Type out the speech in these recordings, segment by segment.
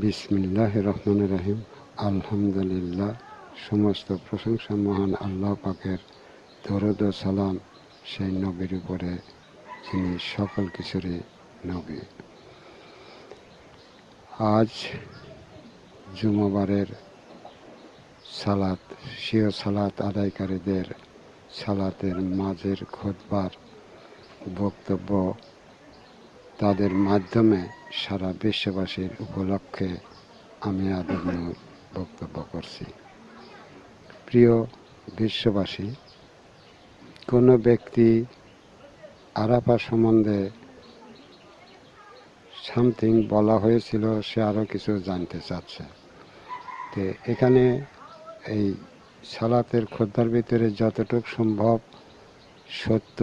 বিসমিল্লাহ রহমান রহিম আলহামদুলিল্লাহ। সমস্ত প্রশংসা মহান আল্লাহ পাকের। দরদ সালাম সেই নবীর উপরে, যিনি সকল কিছুরই নবী। আজ জুমাবারের সালাত সিও সালাত আদায়কারীদের সালাতের মাঝের খোদবার বক্তব্য তাদের মাধ্যমে সারা বিশ্ববাসীর উপলক্ষে আমি আদরণীয় বক্তব্য করছি। প্রিয় বিশ্ববাসী, কোনো ব্যক্তি আরাফা সম্বন্ধে সামথিং বলা হয়েছিল, সে আরও কিছু জানতে চাচ্ছে। তো এখানে এই সালাতের খোদ্দার ভিতরে যতটুকু সম্ভব সত্য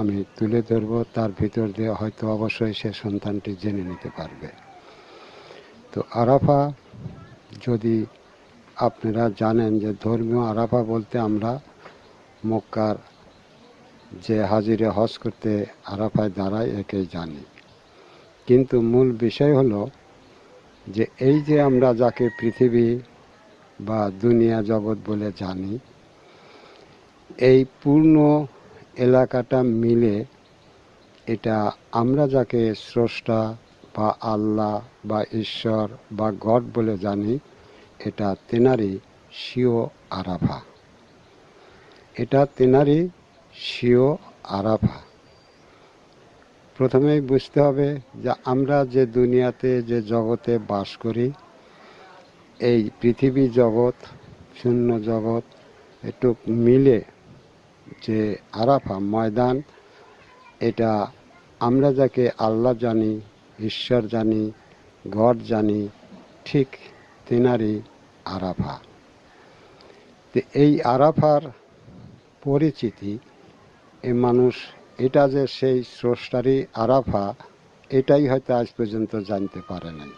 আমি তুলে ধরব, তার ভিতর দিয়ে হয়তো অবশ্যই সে সন্তানটি জেনে নিতে পারবে। তো আরাফা, যদি আপনারা জানেন যে ধর্মীয় আরাফা বলতে আমরা মক্কার যে হাজিরে হজ করতে আরাফায় দাঁড়ায় একেই জানি। কিন্তু মূল বিষয় হলো যে এই যে আমরা যাকে পৃথিবী বা দুনিয়া জগৎ বলে জানি, এই পূর্ণ এলাকাটা মিলে এটা আমরা যাকে স্রষ্টা বা আল্লাহ বা ঈশ্বর বা গড বলে জানি, এটা তেনারি শিও আরাফা। এটা তেনারি শিও আরাফা। প্রথমেই বুঝতে হবে যে আমরা যে দুনিয়াতে, যে জগতে বাস করি, এই পৃথিবী জগৎ, শূন্য জগৎ একটু মিলে যে আরাফা ময়দান, এটা আমরা যাকে আল্লাহ জানি, ঈশ্বর জানি, গড জানি, ঠিক তেনারই আরাফা। তো এই আরাফার পরিচিতি, এ মানুষ, এটা যে সেই স্রষ্টারই আরাফা, এটাই হয়তো আজ পর্যন্ত জানতে পারে নাই।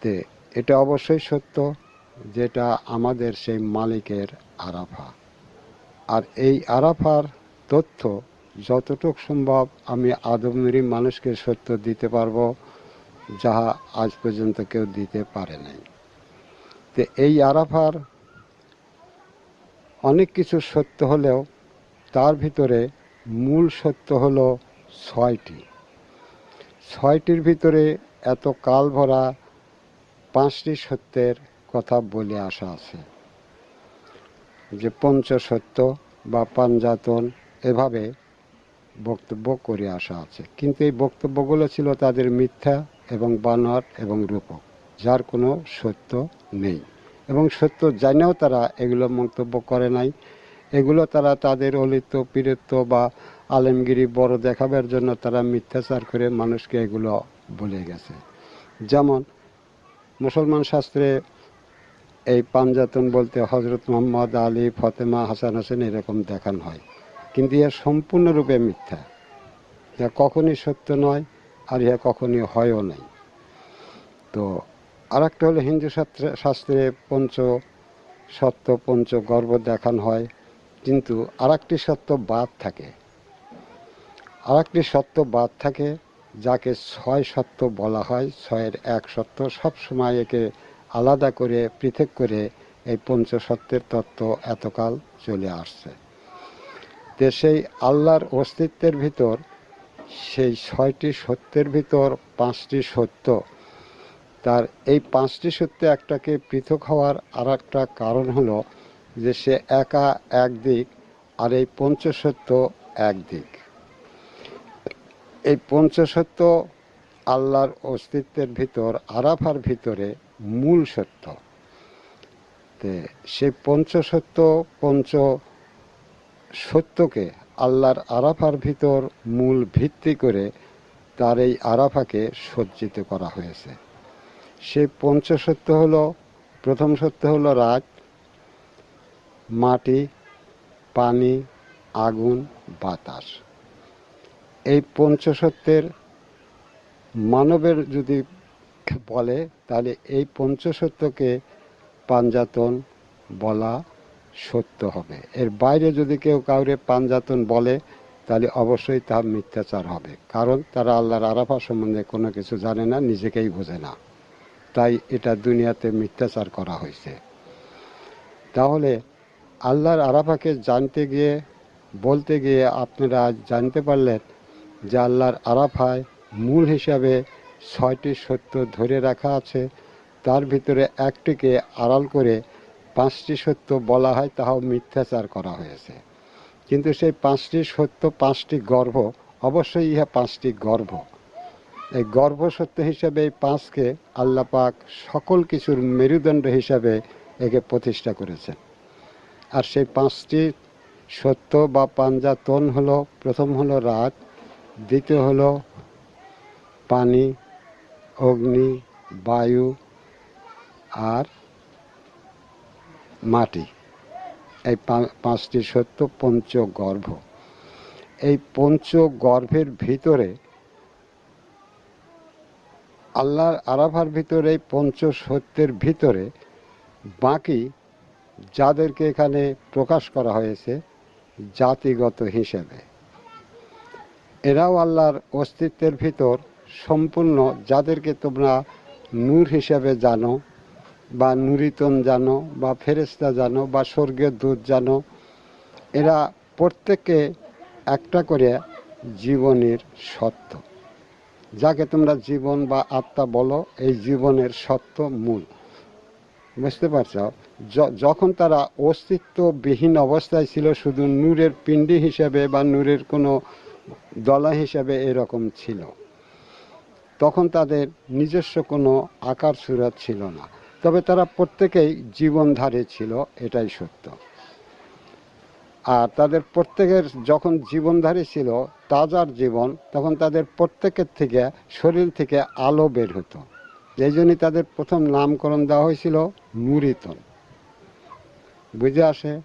তে এটা অবশ্যই সত্য, যেটা আমাদের সেই মালিকের আরাফা। আর এই আরাফার তথ্য যতটুক সম্ভব আমি আদমরি মানুষকে সত্য দিতে পারব, যাহা আজ পর্যন্ত কেউ দিতে পারে নাই। তো এই আরাফার অনেক কিছু সত্য হলেও তার ভিতরে মূল সত্য হলো ছয়টি। ছয়টির ভিতরে এত কাল ভরা পাঁচটি সত্যের কথা বলে আসা আছে। যে পঞ্চসত্য বা পাঞ্জাতন এভাবে বক্তব্য করে আসা আছে। কিন্তু এই বক্তব্যগুলো ছিল তাদের মিথ্যা এবং বানর এবং রূপক, যার কোনো সত্য নেই। এবং সত্য জানেও তারা এগুলো মন্তব্য করে নাই। এগুলো তারা তাদের অলিত পীড়িত বা আলেমগিরি বড় দেখাবার জন্য তারা মিথ্যাচার করে মানুষকে এগুলো বলে গেছে। যেমন মুসলমান শাস্ত্রে এই পাঞ্জাতন বলতে হজরত মোহাম্মদ আলী, ফতেমা, হাসান হোসেন এরকম দেখানো হয়। কিন্তু ইহা সম্পূর্ণরূপে মিথ্যা। ইহা কখনই সত্য নয় আর ইহা কখনই হয়ও নাই। তো আর একটা হলো হিন্দু শাস্ত্রে পঞ্চ সত্য, পঞ্চ গর্ব দেখানো হয়। কিন্তু আর একটি সত্য বাদ থাকে। আর একটি সত্য বাদ থাকে যাকে ছয় সত্য বলা হয়। ছয়ের এক সত্য সবসময় একে আলাদা করে, পৃথক করে এই পঞ্চসত্যের তত্ত্ব এতকাল চলে আসছে। তো সেই আল্লাহর অস্তিত্বের ভিতর, সেই ছয়টি সত্যের ভিতর পাঁচটি সত্য। তার এই পাঁচটি সত্যে একটাকে পৃথক হওয়ার আর একটা কারণ হলো যে সে একা একদিক আর এই পঞ্চসত্য একদিক। এই পঞ্চসত্য আল্লাহর অস্তিত্বের ভিতর, আরাফার ভিতরে মূল সত্য। তে সেই পঞ্চসত্য, পঞ্চ সত্যকে আল্লাহর আরাফার ভিতর মূল ভিত্তি করে তার এই আরাফাকে সজ্জিত করা হয়েছে। সেই পঞ্চসত্য হল, প্রথম সত্য হল রাত, মাটি, পানি, আগুন, বাতাস। এই পঞ্চসত্যের মানবের যদি বলে, তাহলে এই পঞ্চসত্যকে পাঞ্জাতন বলা সত্য হবে। এর বাইরে যদি কেউ কাউরে পাঞ্জাতন বলে, তাহলে অবশ্যই তা মিথ্যাচার হবে। কারণ তারা আল্লাহর আরাফা সম্বন্ধে কোনো কিছু জানে না, নিজেকেই বোঝে না। তাই এটা দুনিয়াতে মিথ্যাচার করা হয়েছে। তাহলে আল্লাহর আরাফাকে জানতে গিয়ে, বলতে গিয়ে আপনারা জানতে পারলেন যে আল্লাহর আরাফায় মূল হিসাবে ছয়টি সত্য ধরে রাখা আছে, তার ভিতরে একটিকে আড়াল করে পাঁচটি সত্য বলা হয়, তাহাও মিথ্যাচার করা হয়েছে। কিন্তু সেই পাঁচটি সত্য, পাঁচটি গর্ভ, অবশ্যই ইহা পাঁচটি গর্ভ। এই গর্ভ সত্য হিসাবে এই পাঁচকে আল্লাপাক সকল কিছুর মেরুদণ্ড হিসাবে একে প্রতিষ্ঠা করেছেন। আর সেই পাঁচটি সত্য বা পাঞ্জাতন হলো, প্রথম হলো রাত, দ্বিতীয় হলো পানি অগ্নি, বায়ু আর মাটি। এই পাঁচটি সত্য পঞ্চগর্ভ। এই পঞ্চগর্ভের ভিতরে আল্লাহর আরাফার ভিতরে এই পঞ্চ সত্যের ভিতরে বাকি যাদেরকে এখানে প্রকাশ করা হয়েছে জাতিগত হিসেবে। এরাও আল্লাহর অস্তিত্বের ভিতর সম্পূর্ণ যাদেরকে তোমরা নূর হিসাবে জানো বা নুরিতন জানো বা ফেরেস্তা জানো বা স্বর্গের দূত জানো, এরা প্রত্যেকে একটা করে জীবনের সত্য। যাকে তোমরা জীবন বা আত্মা বলো, এই জীবনের সত্য মূল। বুঝতে পারছ? যখন তারা অস্তিত্ববিহীন অবস্থায় ছিল, শুধু নূরের পিণ্ডি হিসেবে বা নূরের কোনো দলা হিসেবে এরকম ছিল। তখন তাদের নিজস্ব কোনো আকার সুরাত ছিল না। তবে তারা প্রত্যেকেই জীবনধারী ছিল, এটাই সত্য। আর তাদের প্রত্যেকের যখন জীবনধারী ছিল, তাজার জীবন, তখন তাদের প্রত্যেকের থেকে, শরীর থেকে আলো বের হতো। এই জন্যই তাদের প্রথম নামকরণ দেওয়া হয়েছিল নুরিতন বুঝে আসে?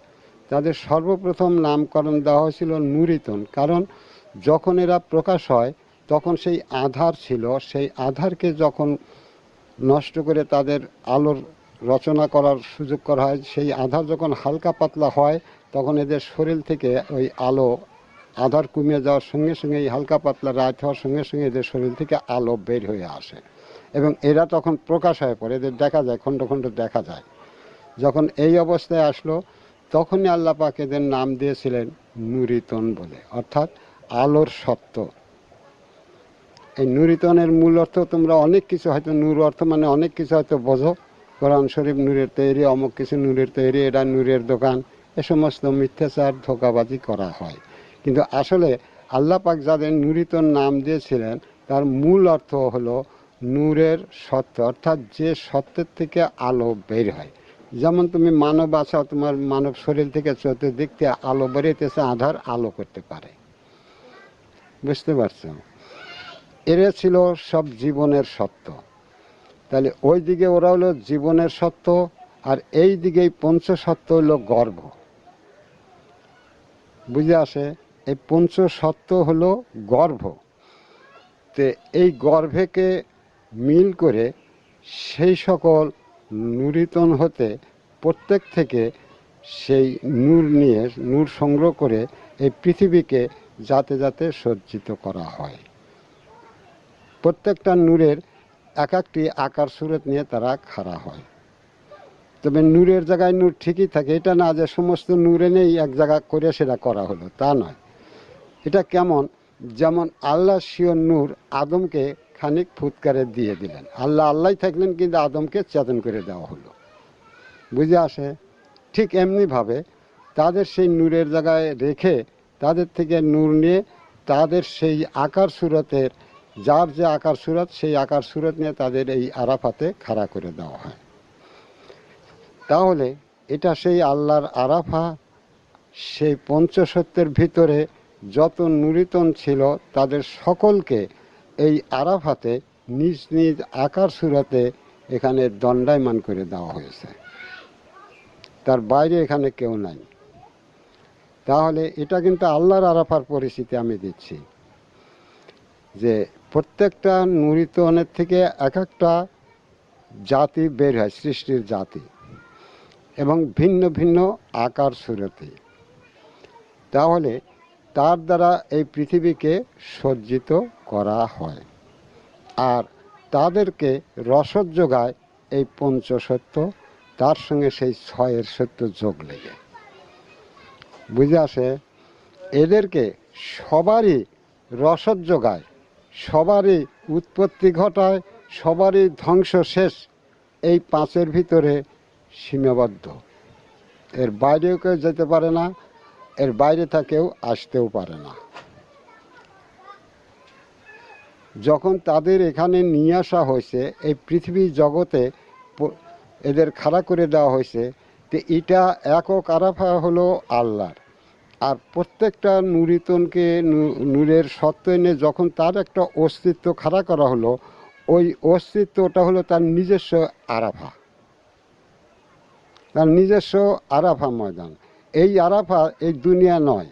তাদের সর্বপ্রথম নামকরণ দেওয়া হয়েছিল নুরিতন কারণ যখন এরা প্রকাশ হয় তখন সেই আধার ছিল, সেই আধারকে যখন নষ্ট করে তাদের আলোর রচনা করার সুযোগ করা হয়, সেই আধার যখন হালকা পাতলা হয়, তখন এদের শরীর থেকে ওই আলো, আধার কমে যাওয়ার সঙ্গে সঙ্গে এই হালকা পাতলা রাত হওয়ার সঙ্গে সঙ্গে এদের শরীর থেকে আলো বের হয়ে আসে। এবং এরা তখন প্রকাশ হয়ে পড়ে, এদের দেখা যায়, খণ্ড খণ্ড দেখা যায়। যখন এই অবস্থায় আসলো, তখনই আল্লাহ পাক এদের নাম দিয়েছিলেন নুরিতন বলে, অর্থাৎ আলোর সত্য এই নুরিতনের মূল অর্থ তোমরা অনেক কিছু হয়তো নূর অর্থ মানে অনেক কিছু হয়তো বোঝো। কোরআন শরীফ নূরের তৈরি, অমুক কিছু নূরের তৈরি, এটা নূরের দোকান। এ সমস্ত মিথ্যাচার, ধোকাবাজি করা হয়। কিন্তু আসলে আল্লাহ পাক যাদের নুরিতন নাম দিয়েছিলেন, তার মূল অর্থ হলো নূরের সত্য, অর্থাৎ যে সত্যের থেকে আলো বের হয়। যেমন তুমি মানব আছো, তোমার মানব শরীর থেকে চতুর্দিক থেকে আলো বেরিয়েতেছে আধার আলো করতে পারে। বুঝতে পারছ? এরা ছিল সব জীবনের সত্য। তাহলে ওই দিকে ওরা হলো জীবনের সত্য, আর এই দিকে এই পঞ্চ সত্য হলো গর্ভ বুঝে আসে? এই পঞ্চ সত্য হলো গর্ভ। তে এই গর্ভেকে মিল করে সেই সকল নুরিতন হতে প্রত্যেক থেকে সেই নূর নিয়ে নূর সংগ্রহ করে এই পৃথিবীকে যাতে যাতে সজ্জিত করা হয়। প্রত্যেকটা নূরের এক একটি আকার সুরত নিয়ে তারা খাড়া হয়। তবে নূরের জায়গায় নূর ঠিকই থাকে, এটা না যে সমস্ত নূরে নেই এক জায়গা করে সেটা করা হলো, তা নয়। এটা কেমন? যেমন আল্লাহ শিওর নূর আদমকে খানিক ফুৎকারে দিয়ে দিলেন। আল্লাহ আল্লাহ থাকলেন, কিন্তু আদমকে চেতন করে দেওয়া হলো। বুঝে আসে? ঠিক এমনিভাবে তাদের সেই নূরের জায়গায় রেখে তাদের থেকে নূর নিয়ে তাদের সেই আকার সুরতের যার যে আকার সুরত, সেই আকার সুরত নিয়ে তাদের এই আরাফাতে খাড়া করে দেওয়া হয়। তাহলে এটা সেই আল্লাহর আরাফা, সেই পঞ্চসত্যের ভিতরে যত নুরিতন ছিল, তাদের সকলকে এই আরাফাতে নিজ নিজ আকার সুরতে এখানে দণ্ডায়মান করে দেওয়া হয়েছে। তার বাইরে এখানে কেউ নাই। তাহলে এটা কিন্তু আল্লাহর আরাফার পরিস্থিতি আমি দিচ্ছি যে প্রত্যেকটা নুরিতনের থেকে এক একটা জাতি বের হয়, সৃষ্টির জাতি, এবং ভিন্ন ভিন্ন আকার সুরতে। তাহলে তার দ্বারা এই পৃথিবীকে সজ্জিত করা হয়। আর তাদেরকে রসদ যোগায় এই পঞ্চসত্য তার সঙ্গে সেই ছয়ের সত্য যোগ লেগে। বুঝে আসে? এদেরকে সবারই রসদ যোগায় সবারই উৎপত্তি ঘটায়, সবারই ধ্বংস শেষ। এই পাঁচের ভিতরে সীমাবদ্ধ। এর বাইরেও কেউ যেতে পারে না, এর বাইরে থেকেও আসতেও পারে না। যখন তাদের এখানে নিয়ে আসা হয়েছে, এই পৃথিবী জগতে এদের খাড়া করে দেওয়া হয়েছে, তো এটা একক আরাফা হলো আল্লাহর। আর প্রত্যেকটা নুরিতনকে নূরের সত্য এনে যখন তার একটা অস্তিত্ব খাড়া করা হলো, ওই অস্তিত্বটা হলো তার নিজস্ব আরাফা। তার নিজস্ব আরাফা ময়দান। এই আরাফা এই দুনিয়া নয়।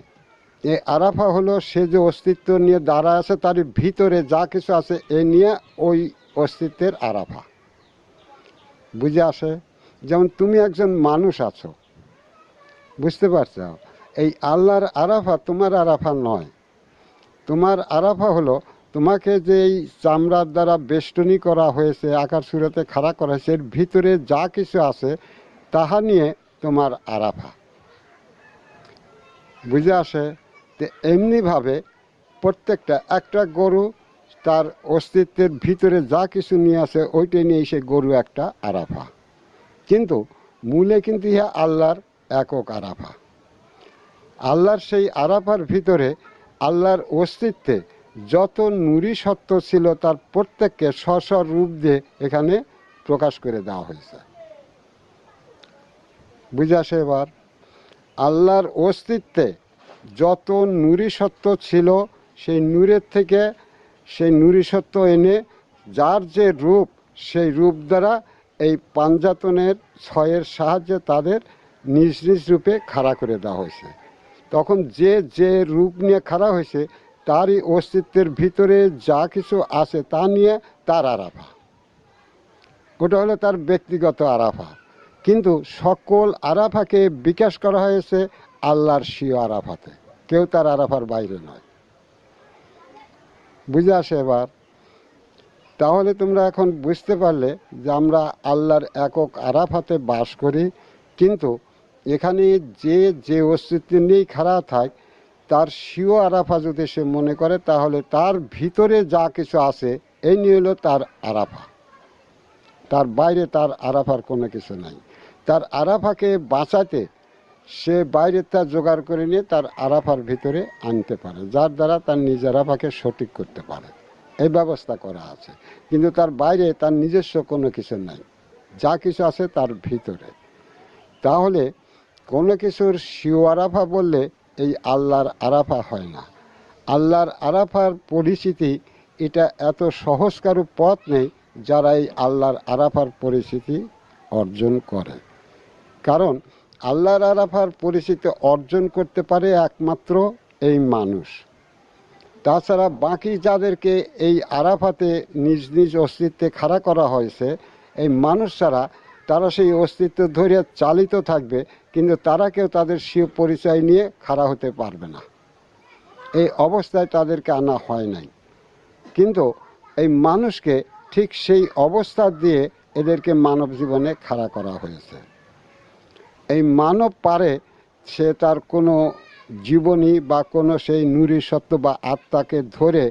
এই আরাফা হলো সে যে অস্তিত্ব নিয়ে দাঁড়া আছে, তার ভিতরে যা কিছু আছে, এ নিয়ে ওই অস্তিত্বের আরাফা। বুঝে আসে? যেমন তুমি একজন মানুষ আছো। বুঝতে পারছ? এই আল্লাহর আরাফা তোমার আরাফা নয়। তোমার আরাফা হলো তোমাকে যে এই চামড়ার দ্বারা বেষ্টনী করা হয়েছে, আকার সুরতে খাড়া করা হয়েছে, এর ভিতরে যা কিছু আছে তাহা নিয়ে তোমার আরাফা। বুঝে আসে? তো এমনিভাবে প্রত্যেকটা, একটা গরু তার অস্তিত্বের ভিতরে যা কিছু নিয়ে আসে ওইটাই নিয়ে সে গরু একটা আরাফা। কিন্তু মূলে কিন্তু ইহা আল্লাহর একক আরাফা। আল্লাহর সেই আরাফার ভিতরে আল্লাহর অস্তিত্বে যত নুরি সত্য ছিল তার প্রত্যেককে স্ব রূপ দিয়ে এখানে প্রকাশ করে দেওয়া হয়েছে। বুঝে আসে এবার, আল্লাহর অস্তিত্বে যত নুরি সত্য ছিল, সেই নূরের থেকে সেই নুরি সত্য এনে যার যে রূপ, সেই রূপ দ্বারা এই পাঞ্জাতনের ছয়ের সাহায্যে তাদের নিজ নিজ রূপে খাড়া করে দেওয়া হয়েছে। তখন যে যে রূপ নিয়ে খাড়া হয়েছে, তারই অস্তিত্বের ভিতরে যা কিছু আছে তা নিয়ে তার আরাফা। ওটা হলো তার ব্যক্তিগত আরাফা। কিন্তু সকল আরাফাকে বিকাশ করা হয়েছে আল্লাহর শিও আরাফাতে। কেউ তার আরাফার বাইরে নয়। বুঝে আসে এবার? তাহলে তোমরা এখন বুঝতে পারলে যে আমরা আল্লাহর একক আরাফাতে বাস করি, কিন্তু এখানে যে যে অস্তিত্ব নিয়েই খারাপ থাক, তার শিও আরাফা যদি সে মনে করে, তাহলে তার ভিতরে যা কিছু আছে, এই নিয়ে হলো তার আরাফা। তার বাইরে তার আরাফার কোনো কিছু নাই। তার আরাফাকে বাঁচাতে সে বাইরের তার জোগাড় করে নিয়ে তার আরাফার ভিতরে আনতে পারে, যার দ্বারা তার নিজ আরাফাকে সঠিক করতে পারে। এই ব্যবস্থা করা আছে। কিন্তু তার বাইরে তার নিজস্ব কোনো কিছু নাই। যা কিছু আছে তার ভিতরে। তাহলে কোনো কিছুর শিও আরাফা বললে এই আল্লাহর আরাফা হয় না। আল্লাহর আরাফার পরিচিতি এটা এত সহজ কারও পথ নেই যারা এই আল্লাহর আরাফার পরিচিতি অর্জন করে। কারণ আল্লাহর আরাফার পরিচিতি অর্জন করতে পারে একমাত্র এই মানুষ। তাছাড়া বাকি যাদেরকে এই আরাফাতে নিজ নিজ অস্তিত্বে খাড়া করা হয়েছে, এই মানুষ ছাড়া তারা সেই অস্তিত্ব ধরে চালিত থাকবে, কিন্তু তারা কেউ তাদের স্বীয় পরিচয় নিয়ে খাড়া হতে পারবে না। এই অবস্থায় তাদেরকে আনা হয় নাই। কিন্তু এই মানুষকে ঠিক সেই অবস্থা দিয়ে এদেরকে মানব জীবনে খাড়া করা হয়েছে। এই মানব পারে সে তার কোনো জীবনী বা কোনো সেই নুরি সত্য বা আত্মাকে ধরে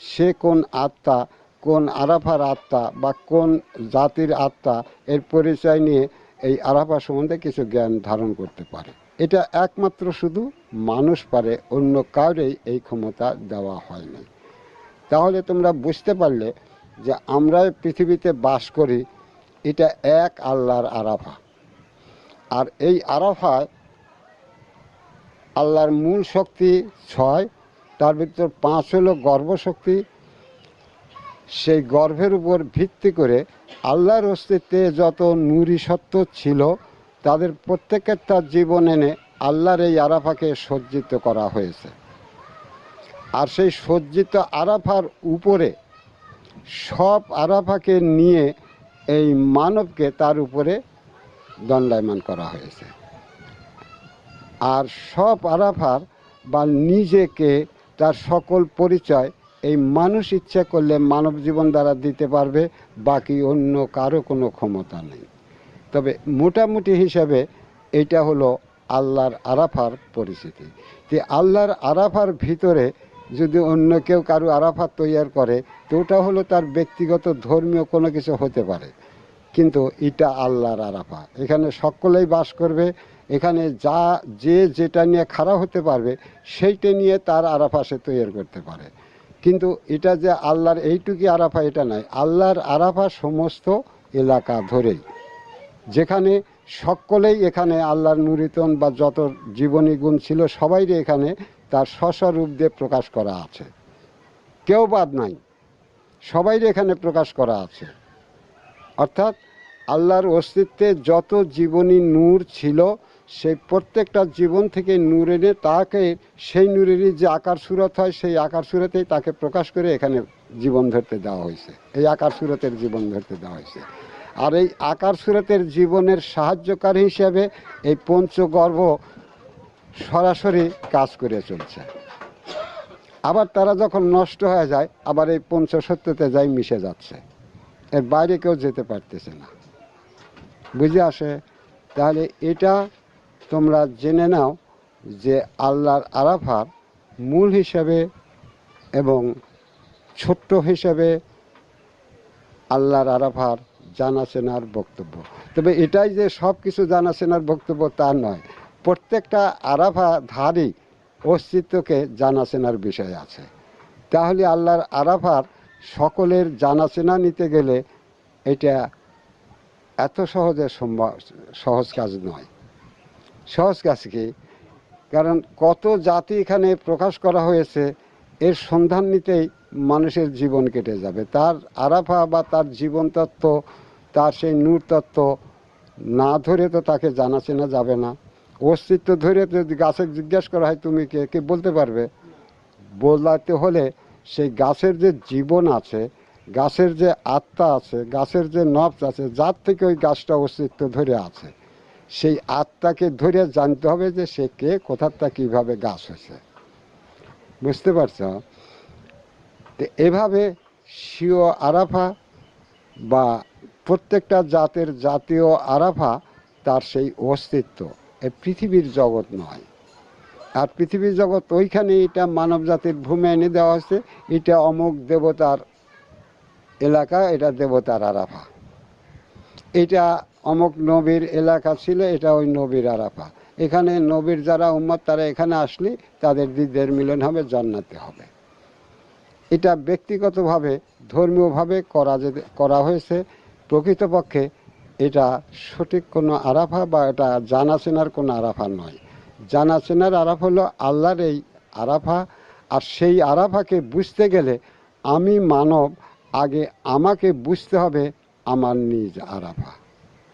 সে কোন আত্মা কোন আরাফার আত্মা বা কোন জাতির আত্মা এর পরিচয় নিয়ে এই আরাফা সম্বন্ধে কিছু জ্ঞান ধারণ করতে পারে। এটা একমাত্র শুধু মানুষ পারে, অন্য কাউরেই এই ক্ষমতা দেওয়া হয়নি তাহলে তোমরা বুঝতে পারলে যে আমরা পৃথিবীতে বাস করি, এটা এক আল্লাহর আরাফা। আর এই আরাফায় আল্লাহর মূল শক্তি ছয়, তার ভিতর পাঁচ হলো গর্ভশক্তি সেই গর্ভের উপর ভিত্তি করে আল্লাহর অস্তিত্বে যত নুরি সত্য ছিল, তাদের প্রত্যেকের তার জীবন এনে আল্লাহর এই আরাফাকে সজ্জিত করা হয়েছে। আর সেই সজ্জিত আরাফার উপরে সব আরাফাকে নিয়ে এই মানবকে তার উপরে দণ্ডায়মান করা হয়েছে। আর সব আরাফার বা নিজেকে তার সকল পরিচয় এই মানুষ ইচ্ছা করলে মানব জীবন দ্বারা দিতে পারবে, বাকি অন্য কারও কোনো ক্ষমতা নেই। তবে মোটামুটি হিসাবে এটা হলো আল্লাহর আরাফার পরিচিতি যে আল্লাহর আরাফার ভিতরে যদি অন্য কেউ কারও আরাফা তৈয়ার করে, তো ওটা হলো তার ব্যক্তিগত ধর্মীয় কোনো কিছু হতে পারে। কিন্তু এটা আল্লাহর আরাফা। এখানে সকলেই বাস করবে, এখানে যা, যে যেটা নিয়ে খাড়া হতে পারবে, সেইটা নিয়ে তার আরাফা সে তৈরি করতে পারে। কিন্তু এটা যে আল্লাহর এইটুকু আরাফা, এটা নয় আল্লাহর আরাফা সমস্ত এলাকা ধরেই। যেখানে সকলেই এখানে আল্লাহর নুরিতন বা যত জীবনী গুণ ছিল, সবাইরে এখানে তার স্ব রূপ দিয়ে প্রকাশ করা আছে। কেউ বাদ নাই। সবাইরে এখানে প্রকাশ করা আছে। অর্থাৎ আল্লাহর অস্তিত্বে যত জীবনী নূর ছিল সেই প্রত্যেকটা জীবন থেকে নূর এনে তাকে, সেই নূরেরই যে আকার সুরত হয়, সেই আকার সুরতেই তাকে প্রকাশ করে এখানে জীবন ধরতে দেওয়া হয়েছে। এই আকার সুরতের জীবন ধরতে দেওয়া হয়েছে। আর এই আকার সুরতের জীবনের সাহায্যকারী হিসেবে এই পঞ্চগর্ভ সরাসরি কাজ করে চলছে। আবার তারা যখন নষ্ট হয়ে যায়, আবার এই পঞ্চসত্যতে যাই মিশে যাচ্ছে। এর বাইরে কেউ যেতে পারতেছে না। বুঝে আসে? তাহলে এটা তোমরা জেনে নাও যে আল্লাহর আরাফার মূল হিসাবে এবং ছোট্ট হিসাবে আল্লাহর আরাফার জানাশোনার বক্তব্য। তবে এটাই যে সব কিছু জানাশোনার বক্তব্য তা নয়। প্রত্যেকটা আরাফা ধারই অস্তিত্বকে জানাশোনার বিষয় আছে। তাহলে আল্লাহর আরাফার সকলের জানাশোনা নিতে গেলে এটা এত সহজে সম্ভব, সহজ কাজ নয়। সহজ কাজ কি? কারণ কত জাতি এখানে প্রকাশ করা হয়েছে, এর সন্ধান নিতেই মানুষের জীবন কেটে যাবে। তার আরাফা বা তার জীবন তত্ত্ব, তার সেই নূর তত্ত্ব, না ধরে তো তাকে জানা চেনা যাবে না। অস্তিত্ব ধরে যদি গাছে জিজ্ঞাসা করা হয়, তুমি কে কে বলতে পারবে? বলাতে হলে সেই গাছের যে জীবন আছে, গাছের যে আত্মা আছে, গাছের যে নবস আছে, যার থেকে ওই গাছটা অস্তিত্ব ধরে আছে। সেই আত্মাকে ধরে জানতে হবে যে সে কে কোথারটা কীভাবে গাছ হয়েছে। বুঝতে পারছ? তো এভাবে স্বীয় আরাফা বা প্রত্যেকটা জাতের জাতীয় আরাফা তার সেই অস্তিত্ব। এ পৃথিবীর জগৎ নয়। আর পৃথিবীর জগৎ ওইখানে এটা মানব জাতির ভূমি এনে দেওয়া হয়েছে। এটা অমুক দেবতার এলাকা, এটা দেবতার আরাফা। এটা অমুক নবীর এলাকা ছিল, এটা ওই নবীর আরাফা। এখানে নবীর যারা উম্মত, তারা এখানে আসলে তাদের দিদের মিলন হবে, জান্নাতে হবে। এটা ব্যক্তিগতভাবে, ধর্মীয়ভাবে করা যেতে করা হয়েছে। প্রকৃতপক্ষে এটা সঠিক কোনো আরাফা বা এটা জানা চেনার কোনো আরাফা নয়। জানা চেনার আরাফ হলো আল্লাহর এই আরাফা। আর সেই আরাফাকে বুঝতে গেলে আমি মানব, আগে আমাকে বুঝতে হবে আমার নিজ আরাফা।